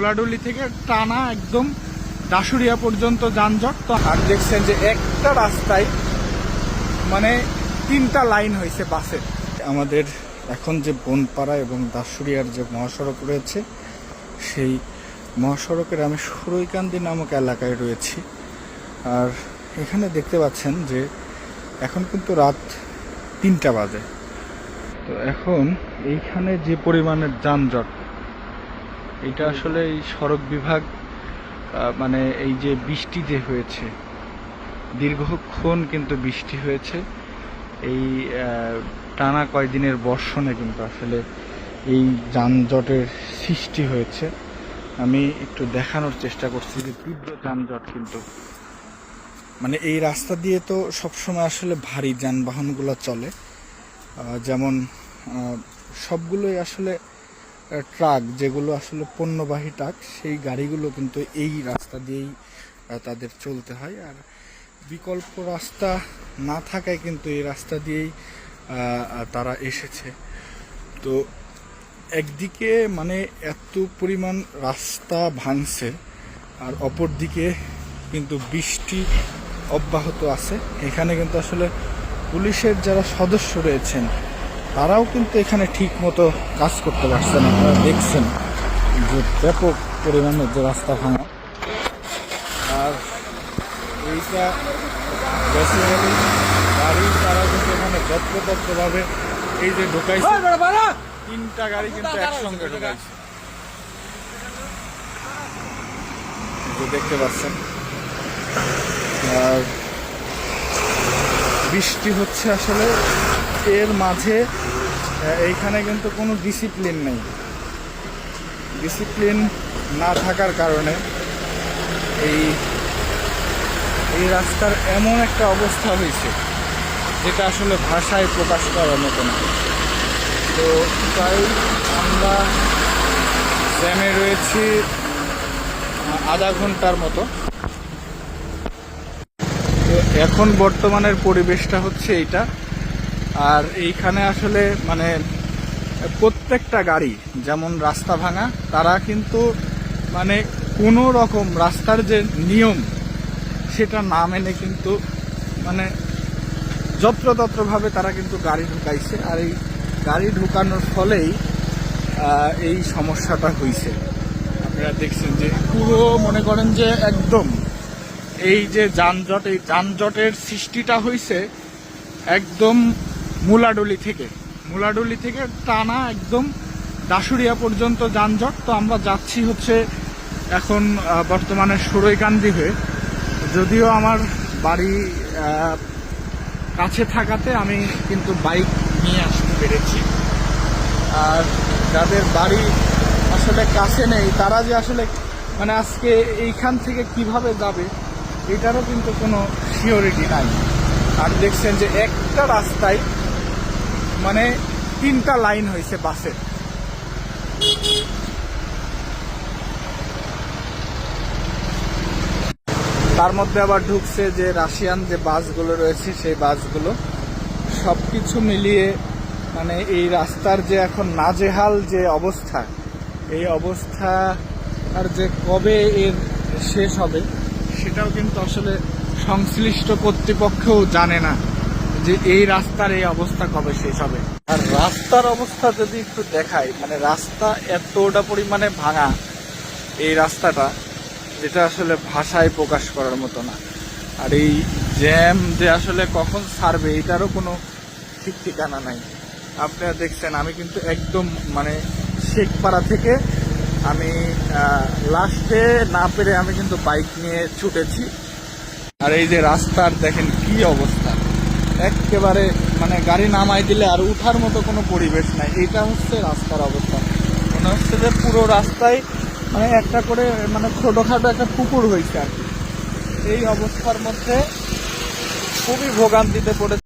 মোলাডুলি থেকে টানা একদম দাসুরিয়া পর্যন্ত যানজট। তো আর দেখছেন যে একটা রাস্তায় মানে তিনটা লাইন হয়েছে বাসের আমাদের এখন যে বনপাড়া এবং দাসুরিয়ার যে মহাসড়ক রয়েছে, সেই মহাসড়কের আমি সুরৈকান্দি নামক এলাকায় রয়েছি। আর এখানে দেখতে পাচ্ছেন যে এখন কিন্তু রাত তিনটা বাজে। তো এখন এইখানে যে পরিমাণের যানজট এটা আসলে এই সড়ক বিভাগ মানে এই যে বৃষ্টি যে হয়েছে, দীর্ঘক্ষণ কিন্তু বৃষ্টি হয়েছে। এই টানা কয়দিনের বর্ষণে কিন্তু আসলে এই যানজটের সৃষ্টি হয়েছে। আমি একটু দেখানোর চেষ্টা করছি যে তীব্র যানজট কিন্তু মানে এই রাস্তা দিয়ে তো সবসময় আসলে ভারী যানবাহনগুলো চলে। যেমন সবগুলোই আসলে ট্রাক যেগুলো আসলে পণ্যবাহী ট্রাক, সেই গাড়িগুলো কিন্তু এই রাস্তা দিয়েই তাদের চলতে হয়। আর বিকল্প রাস্তা না থাকায় কিন্তু এই রাস্তা দিয়েই তারা এসেছে। তো একদিকে মানে এত পরিমাণ রাস্তা ভাঙছে, আর অপরদিকে কিন্তু বৃষ্টি অব্যাহত আছে। এখানে কিন্তু আসলে পুলিশের যারা সদস্য রয়েছেন তারাও কিন্তু এখানে ঠিক মতো কাজ করতে পারছেন আপনারা দেখছেন যে ব্যাপক পরিমাণে যে রাস্তা ভাঙা। আর এইটা বেসিক্যালি গাড়ি তারা কিন্তু এখানে যত্রতত্রভাবে এই যে ঢোকাইছে তিনটা গাড়ি কিন্তু একসঙ্গে ঢোকাইছে। দেখতে পাচ্ছেন। আর বৃষ্টি হচ্ছে আসলে এর মাঝে এইখানে কিন্তু কোনো ডিসিপ্লিন নেই। ডিসিপ্লিন না থাকার কারণে এই এই রাস্তার এমন একটা অবস্থা হয়েছে, যেটা আসলে ভাষায় প্রকাশ করার মতো না। তো তাই আমরা জ্যামে রয়েছি আধা ঘণ্টার মতো। তো এখন বর্তমানের পরিবেশটা হচ্ছে এইটা। আর এইখানে আসলে মানে প্রত্যেকটা গাড়ি, যেমন রাস্তা ভাঙা, তারা কিন্তু মানে কোনো রকম রাস্তার যে নিয়ম, সেটা না মেনে কিন্তু মানে যত্রতত্রভাবে তারা কিন্তু গাড়ি ঢুকাইছে। আর এই গাড়ি ঢুকানোর ফলেই এই সমস্যাটা হয়েছে আপনারা দেখছেন যে পুরো মনে করেন যে একদম এই যে যানজট, এই যানজটের সৃষ্টিটা হয়েছে একদম মুলাডুলি থেকে। মুলাডুলি থেকে টানা একদম দাসুরিয়া পর্যন্ত যানজট। তো আমরা যাচ্ছি হচ্ছে এখন বর্তমানে সুরৈকান্দি হয়ে। যদিও আমার বাড়ি কাছে থাকাতে আমি কিন্তু বাইক নিয়ে আসতে পেরেছি। আর যাদের বাড়ি আসলে কাছে নেই, তারা যে আসলে মানে আজকে এইখান থেকে কীভাবে যাবে, এটারও কিন্তু কোনো সিওরিটি নাই। আর দেখছেন যে একটা রাস্তায় মানে তিনটা লাইন হয়েছে বাসের। তার মধ্যে আবার ঢুকছে যে রাশিয়ান যে বাসগুলো রয়েছে, সেই বাসগুলো। সব কিছু মিলিয়ে মানে এই রাস্তার যে এখন নাজেহাল যে অবস্থা, এই অবস্থা আর যে কবে এর শেষ হবে, সেটাও কিন্তু আসলে সংশ্লিষ্ট কর্তৃপক্ষও জানে না। যে এই রাস্তার এই অবস্থা কবে শেষ হবে? আর রাস্তার অবস্থা যদি একটু দেখাই মানে রাস্তা এতটা পরিমাণে ভাঙা এই রাস্তাটা, যেটা আসলে ভাষায় প্রকাশ করার মতো না। আর এই জ্যাম যে আসলে কখন ছাড়বে এটারও কোনো ঠিক ঠিকানা নাই। আপনারা দেখছেন, আমি কিন্তু একদম মানে শেখপাড়া থেকে আমি লাস্টে না পেরে আমি কিন্তু বাইক নিয়ে ছুটেছি। আর এই যে রাস্তার দেখেন কি অবস্থা। একেবারে মানে গাড়ি নামাই দিলে আর উঠার মতো কোনো পরিবেশ নাই। এটা হচ্ছে রাস্তার অবস্থা। মনে হচ্ছে যে পুরো রাস্তায় মানে একটা করে মানে ছোটোখাটো একটা পুকুর হয়েছে আর এই অবস্থার মধ্যে খুবই ভোগান্তিতে পড়ে